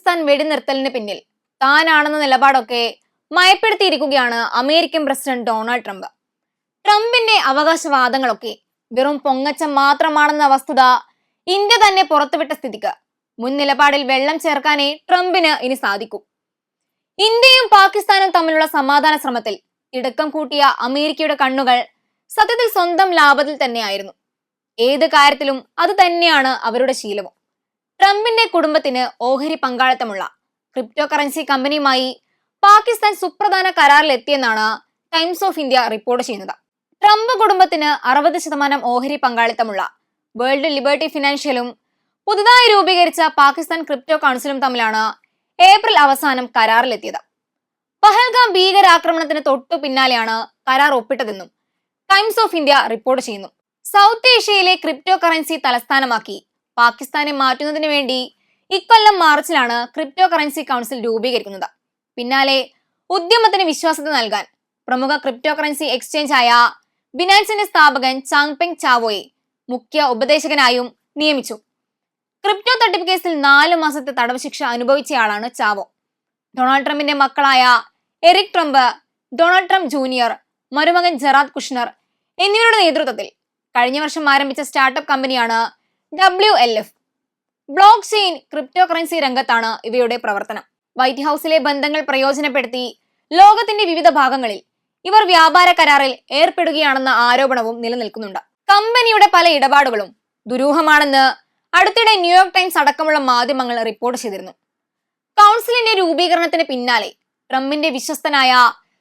പാകിസ്ഥാൻ വെടിനിർത്തലിന് പിന്നിൽ. താനാണെന്ന നിലപാടൊക്കെ മയപ്പെടുത്തിയിരിക്കുകയാണ് അമേരിക്കൻ പ്രസിഡന്റ് ഡൊണാൾഡ് ട്രംപ്. ട്രംപിന്റെ അവകാശവാദങ്ങളൊക്കെ വെറും പൊങ്ങച്ചം മാത്രമാണെന്ന വസ്തുത ഇന്ത്യ തന്നെ പുറത്തുവിട്ട സ്ഥിതിക്ക്. മുൻ നിലപാടിൽ വെള്ളം ചേർക്കാനേ ട്രംപിന് ഇനി സാധിക്കൂ. ഇന്ത്യയും പാകിസ്ഥാനും തമ്മിലുള്ള സമാധാന ശ്രമത്തിൽ തിടുക്കം കൂട്ടിയ അമേരിക്കയുടെ കണ്ണുകൾ സത്യത്തിൽ സ്വന്തം ലാഭത്തിൽ തന്നെയായിരുന്നു. ഏത് കാര്യത്തിലും അത് തന്നെയാണ് അവരുടെ ശീലവും. ട്രംപിന്റെ കുടുംബത്തിന് ഓഹരി പങ്കാളിത്തമുള്ള ക്രിപ്റ്റോ കറൻസി കമ്പനിയുമായി പാകിസ്ഥാൻ സുപ്രധാന കരാറിലെത്തിയെന്നാണ് ടൈംസ് ഓഫ് ഇന്ത്യ റിപ്പോർട്ട് ചെയ്യുന്നത്. ട്രംപ് കുടുംബത്തിന് അറുപത് ശതമാനം ഓഹരി പങ്കാളിത്തമുള്ള വേൾഡ് ലിബർട്ടി ഫിനാൻഷ്യലും പുതുതായി രൂപീകരിച്ച പാകിസ്ഥാൻ ക്രിപ്റ്റോ കൗൺസിലും തമ്മിലാണ് ഏപ്രിൽ അവസാനം കരാറിലെത്തിയത്. പഹൽഗാം ഭീകരാക്രമണത്തിന് തൊട്ടു പിന്നാലെയാണ് കരാർ ഒപ്പിട്ടതെന്നും ടൈംസ് ഓഫ് ഇന്ത്യ റിപ്പോർട്ട് ചെയ്യുന്നു. സൗത്ത് ഏഷ്യയിലെ ക്രിപ്റ്റോ കറൻസി തലസ്ഥാനമാക്കി പാകിസ്ഥാനെ മാറ്റുന്നതിന് വേണ്ടി ഇക്കൊല്ലം മാർച്ചിലാണ് ക്രിപ്റ്റോ കറൻസി കൗൺസിൽ രൂപീകരിക്കുന്നത്. പിന്നാലെ ഉദ്യമത്തിന് വിശ്വാസ്യത നൽകാൻ പ്രമുഖ ക്രിപ്റ്റോ കറൻസി എക്സ്ചേഞ്ച് ആയ ബിനാൻസിന്റെ സ്ഥാപകൻ ചാങ്പെങ് ചാവോയെ മുഖ്യ ഉപദേശകനായും നിയമിച്ചു. ക്രിപ്റ്റോ തട്ടിപ്പ് കേസിൽ നാല് മാസത്തെ തടവ് ശിക്ഷ അനുഭവിച്ചയാളാണ് ചാവോ. ഡൊണാൾഡ് ട്രംപിന്റെ മക്കളായ Eric Trump Donald Trump junior മരുമകൻ ജറാദ് കുഷ്ണർ എന്നിവരുടെ നേതൃത്വത്തിൽ കഴിഞ്ഞ വർഷം ആരംഭിച്ച സ്റ്റാർട്ടപ്പ് കമ്പനിയാണ് W L F block chain crypto currency രംഗത്താണ് ഇവയുടെ പ്രവർത്തനം. വൈറ്റ് ഹൗസിലെ ബന്ധങ്ങൾ പ്രയോജനപ്പെടുത്തി ലോകത്തിന്റെ വിവിധ ഭാഗങ്ങളിൽ ഇവർ വ്യാപാര കരാറിൽ ഏർപ്പെടുകയാണെന്ന ആരോപണവും നിലനിൽക്കുന്നുണ്ട്. കമ്പനിയുടെ പല ഇടപാടുകളും ദുരൂഹമാണെന്ന് അടുത്തിടെ ന്യൂയോർക്ക് ടൈംസ് അടക്കമുള്ള മാധ്യമങ്ങൾ റിപ്പോർട്ട് ചെയ്തിരുന്നു. കൗൺസിലിന്റെ രൂപീകരണത്തിന് പിന്നാലെ ട്രംപിന്റെ വിശ്വസ്തനായ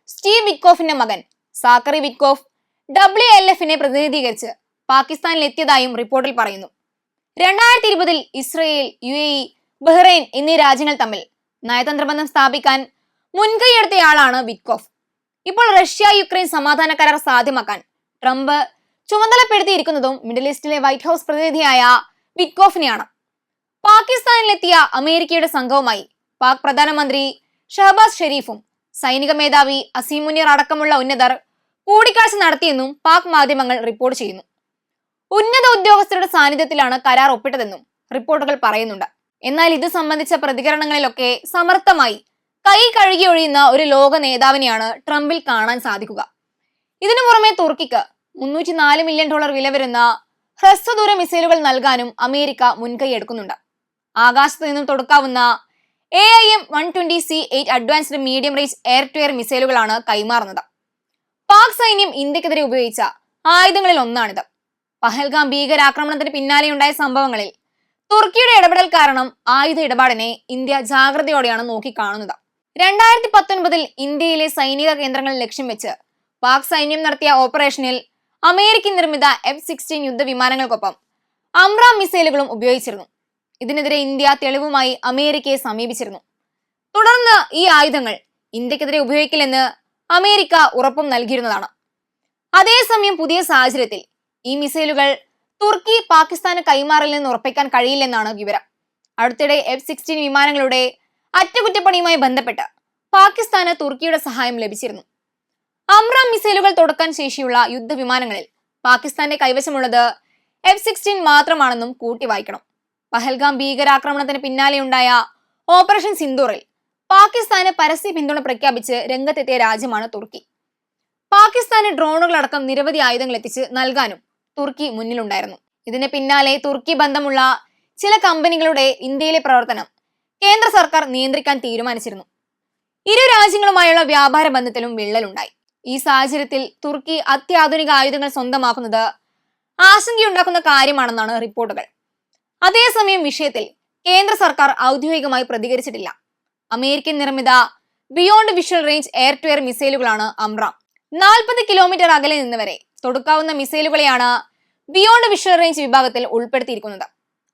സ്റ്റീവ് വിക്കോഫിന്റെ മകൻ സാക്കറി വിക്കോഫ് ഡബ്ല്യു എൽ എഫിനെ പ്രതിനിധീകരിച്ച് പാകിസ്ഥാനിലെത്തിയതായും റിപ്പോർട്ടിൽ പറയുന്നു. രണ്ടായിരത്തി ഇരുപതിൽ Israel U A E Bahrain എന്നീ രാജ്യങ്ങൾ തമ്മിൽ നയതന്ത്ര ബന്ധം സ്ഥാപിക്കാൻ മുൻകൈയെടുത്തയാളാണ് വിറ്റ്കോഫ്. ഇപ്പോൾ റഷ്യ യുക്രൈൻ സമാധാന കരാർ സാധ്യമാക്കാൻ ട്രംപ് ചുമതലപ്പെടുത്തിയിരിക്കുന്നതും മിഡിൽ ഈസ്റ്റിലെ വൈറ്റ് ഹൗസ് പ്രതിനിധിയായ വിറ്റ്കോഫിനെയാണ്. പാകിസ്ഥാനിലെത്തിയ അമേരിക്കയുടെ സംഘവുമായി പാക് പ്രധാനമന്ത്രി ഷഹബാസ് ഷെരീഫും സൈനിക മേധാവി അസീമുനിയർ അടക്കമുള്ള ഉന്നതർ കൂടിക്കാഴ്ച നടത്തിയെന്നും പാക് മാധ്യമങ്ങൾ റിപ്പോർട്ട് ചെയ്യുന്നു. ഉന്നത ഉദ്യോഗസ്ഥരുടെ സാന്നിധ്യത്തിലാണ് കരാർ ഒപ്പിട്ടതെന്നും റിപ്പോർട്ടുകൾ പറയുന്നുണ്ട്. എന്നാൽ ഇത് സംബന്ധിച്ച പ്രതികരണങ്ങളിലൊക്കെ സമർത്ഥമായി കൈ കഴുകി ഒഴിയുന്ന ഒരു ലോക നേതാവിനെയാണ് ട്രംപിൽ കാണാൻ സാധിക്കുക. ഇതിനു പുറമെ തുർക്കിക്ക് മുന്നൂറ്റി നാല് മില്യൺ ഡോളർ വില വരുന്ന ഹ്രസ്വദൂര മിസൈലുകൾ നൽകാനും അമേരിക്ക മുൻകൈ എടുക്കുന്നുണ്ട്. ആകാശത്ത് നിന്നും തൊടുക്കാവുന്ന A I M one twenty C eight advanced medium range air to air മിസൈലുകളാണ് കൈമാറുന്നത്. പാക് സൈന്യം ഇന്ത്യക്കെതിരെ ഉപയോഗിച്ച ആയുധങ്ങളിൽ ഒന്നാണിത്. പഹൽഗാം ഭീകരാക്രമണത്തിന് പിന്നാലെയുണ്ടായ സംഭവങ്ങളിൽ തുർക്കിയുടെ ഇടപെടൽ കാരണം ആയുധ ഇടപാടിനെ ഇന്ത്യ ജാഗ്രതയോടെയാണ് നോക്കിക്കാണുന്നത്. രണ്ടായിരത്തി പത്തൊൻപതിൽ ഇന്ത്യയിലെ സൈനിക കേന്ദ്രങ്ങൾ ലക്ഷ്യം വെച്ച് പാക് സൈന്യം നടത്തിയ ഓപ്പറേഷനിൽ അമേരിക്കൻ നിർമ്മിത എഫ് സിക്സ്റ്റീൻ യുദ്ധവിമാനങ്ങൾക്കൊപ്പം അമ്രാം മിസൈലുകളും ഉപയോഗിച്ചിരുന്നു. ഇതിനെതിരെ ഇന്ത്യ തെളിവുമായി അമേരിക്കയെ സമീപിച്ചിരുന്നു. തുടർന്ന് ഈ ആയുധങ്ങൾ ഇന്ത്യക്കെതിരെ ഉപയോഗിക്കില്ലെന്ന് അമേരിക്ക ഉറപ്പും നൽകിയിരുന്നതാണ്. അതേസമയം പുതിയ സാഹചര്യത്തിൽ ഈ മിസൈലുകൾ തുർക്കി പാകിസ്ഥാന് കൈമാറില്ലെന്ന് ഉറപ്പിക്കാൻ കഴിയില്ലെന്നാണ് വിവരം. അടുത്തിടെ എഫ് സിക്സ്റ്റീൻ വിമാനങ്ങളുടെ അറ്റകുറ്റപ്പണിയുമായി ബന്ധപ്പെട്ട് പാകിസ്ഥാന് തുർക്കിയുടെ സഹായം ലഭിച്ചിരുന്നു. അമ്രാം മിസൈലുകൾ തുടക്കാൻ ശേഷിയുള്ള യുദ്ധവിമാനങ്ങളിൽ പാകിസ്ഥാന്റെ കൈവശമുള്ളത് എഫ് സിക്സ്റ്റീൻ മാത്രമാണെന്നും കൂട്ടി വായിക്കണം പഹൽഗാം ഭീകരാക്രമണത്തിന് പിന്നാലെയുണ്ടായ ഓപ്പറേഷൻ സിന്ദൂറിൽ പാകിസ്ഥാന് പരസ്യ പിന്തുണ പ്രഖ്യാപിച്ച് രംഗത്തെത്തിയ രാജ്യമാണ് തുർക്കി. പാകിസ്ഥാന് ഡ്രോണുകളടക്കം നിരവധി ആയുധങ്ങൾ എത്തിച്ച് നൽകാനും തുർക്കി മുന്നിലുണ്ടായിരുന്നു. ഇതിന് പിന്നാലെ തുർക്കി ബന്ധമുള്ള ചില കമ്പനികളുടെ ഇന്ത്യയിലെ പ്രവർത്തനം കേന്ദ്ര സർക്കാർ നിയന്ത്രിക്കാൻ തീരുമാനിച്ചിരുന്നു. ഇരു രാജ്യങ്ങളുമായുള്ള വ്യാപാര ബന്ധത്തിലും വിള്ളലുണ്ടായി. ഈ സാഹചര്യത്തിൽ തുർക്കി അത്യാധുനിക ആയുധങ്ങൾ സ്വന്തമാക്കുന്നത് ആശങ്കയുണ്ടാക്കുന്ന കാര്യമാണെന്നാണ് റിപ്പോർട്ടുകൾ. അതേസമയം വിഷയത്തിൽ കേന്ദ്ര സർക്കാർ ഔദ്യോഗികമായി പ്രതികരിച്ചിട്ടില്ല. അമേരിക്കൻ നിർമ്മിത beyond visual range air to air മിസൈലുകളാണ് AMRAAM. നാൽപ്പത് കിലോമീറ്റർ അകലെ നിന്ന് വരെ തൊടുക്കാവുന്ന മിസൈലുകളെയാണ് ബിയോണ്ട് വിഷ്വൽ റേഞ്ച് വിഭാഗത്തിൽ ഉൾപ്പെടുത്തിയിരിക്കുന്നത്.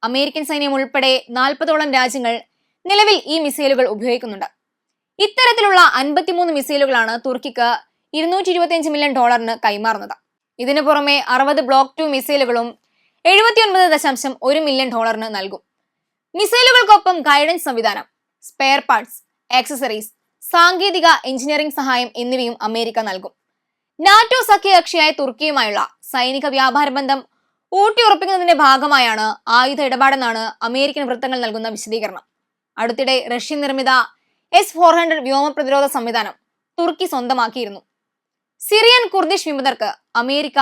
അമേരിക്കൻ സൈന്യം ഉൾപ്പെടെ നാൽപ്പതോളം രാജ്യങ്ങൾ നിലവിൽ ഈ മിസൈലുകൾ ഉപയോഗിക്കുന്നുണ്ട്. ഇത്തരത്തിലുള്ള അൻപത്തിമൂന്ന് മിസൈലുകളാണ് തുർക്കിക്ക് ഇരുന്നൂറ്റി ഇരുപത്തിയഞ്ച് മില്യൺ ഡോളറിന് കൈമാറുന്നത്. ഇതിനു പുറമെ അറുപത് ബ്ലോക്ക് ടു മിസൈലുകളും എഴുപത്തിയൊൻപത് ദശാംശം ഒരു മില്യൺ ഡോളറിന് നൽകും. മിസൈലുകൾക്കൊപ്പം ഗൈഡൻസ് സംവിധാനം സ്പെയർ പാർട്സ് ആക്സസറീസ് സാങ്കേതിക എഞ്ചിനീയറിംഗ് സഹായം എന്നിവയും അമേരിക്ക നൽകും. നാറ്റോ സഖ്യകക്ഷിയായ തുർക്കിയുമായുള്ള സൈനിക വ്യാപാര ബന്ധം ഊട്ടിയുറപ്പിക്കുന്നതിന്റെ ഭാഗമായാണ് ആയുധ ഇടപാടെന്നാണ് അമേരിക്കൻ വൃത്തങ്ങൾ നൽകുന്ന വിശദീകരണം. അടുത്തിടെ റഷ്യൻ നിർമ്മിത എസ് ഫോർ ഹൺഡ്രഡ് വ്യോമ പ്രതിരോധ സംവിധാനം തുർക്കി സ്വന്തമാക്കിയിരുന്നു. സിറിയൻ കുർദിഷ് വിമതർക്ക് അമേരിക്ക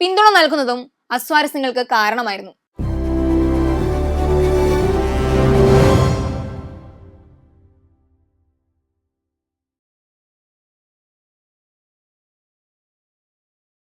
പിന്തുണ നൽകുന്നതും അസ്വാരസ്യങ്ങൾക്ക് കാരണമായിരുന്നു.